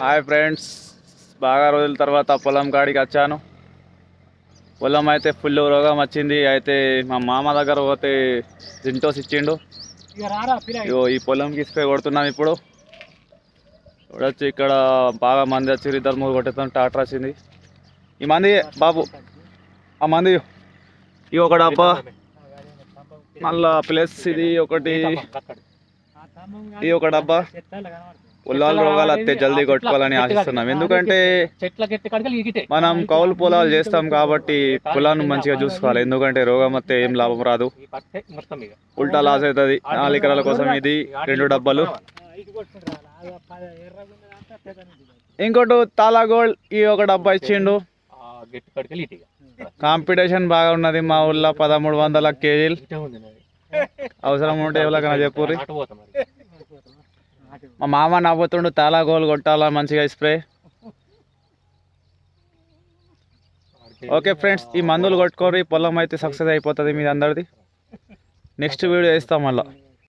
Hi friends బాగా రోజుల తర్వాత పొలం కాడికి వచ్చాను. పొలం అయితే ఫుల్ రోగం వచ్చింది. అయితే మా మామ దగ్గర పోతే జింటోస్ ఇచ్చిండు. ఇగో ఈ పొలంకి స్ప్రే కొడుతున్నాం ఇప్పుడు. చూడొచ్చు ఇక్కడ బాగా మంది వచ్చి ఇద్దరు మూడు కొట్టేస్తాం ట్రాక్టర్ వచ్చింది. ఈ మంది బాబు ఆ మంది ఇవి ఒక డబ్బా మళ్ళా ప్లస్ ఇది ఒకటి ఈ ఒక డబ్బా పొలాలు రోగాలు వస్తే జల్దీ కొట్టుకోవాలని ఆశిస్తున్నాం. ఎందుకంటే చెట్ల గట్టి కడకలు ఇగిటే మనం కౌలు పొలాలు చేస్తాం కాబట్టి పొలాన్ని మంచిగా చూసుకోవాలి. ఎందుకంటే రోగం వస్తే ఏం లాభం రాదు. ఉల్టా లాస్ అవుతుంది. నాలుగు ఎకరాల కోసం ఇది రెండు డబ్బాలు. ఇంకోటి తాలా గోల్డ్ ఈ ఒక డబ్బా ఇచ్చిండు. ఆ గట్టి కడకలు ఇటు ఇక. కాంపిటీషన్ బాగా ఉన్నది మా ఊళ్ళో పదమూడు వందల కేజీలు. అవసరం ఉంటే ఎవరికైనా మరి. మా మామ నవ్వుతుండు తాలా గోల్ కొట్టాలా మంచిగా స్ప్రే? ఓకే ఫ్రెండ్స్ ఈ మందులు కొట్టుకోరు పొలం అయితే సక్సెస్ అయిపోతుంది మీది అందరిది. నెక్స్ట్ వీడియో వేస్తాం మళ్ళీ.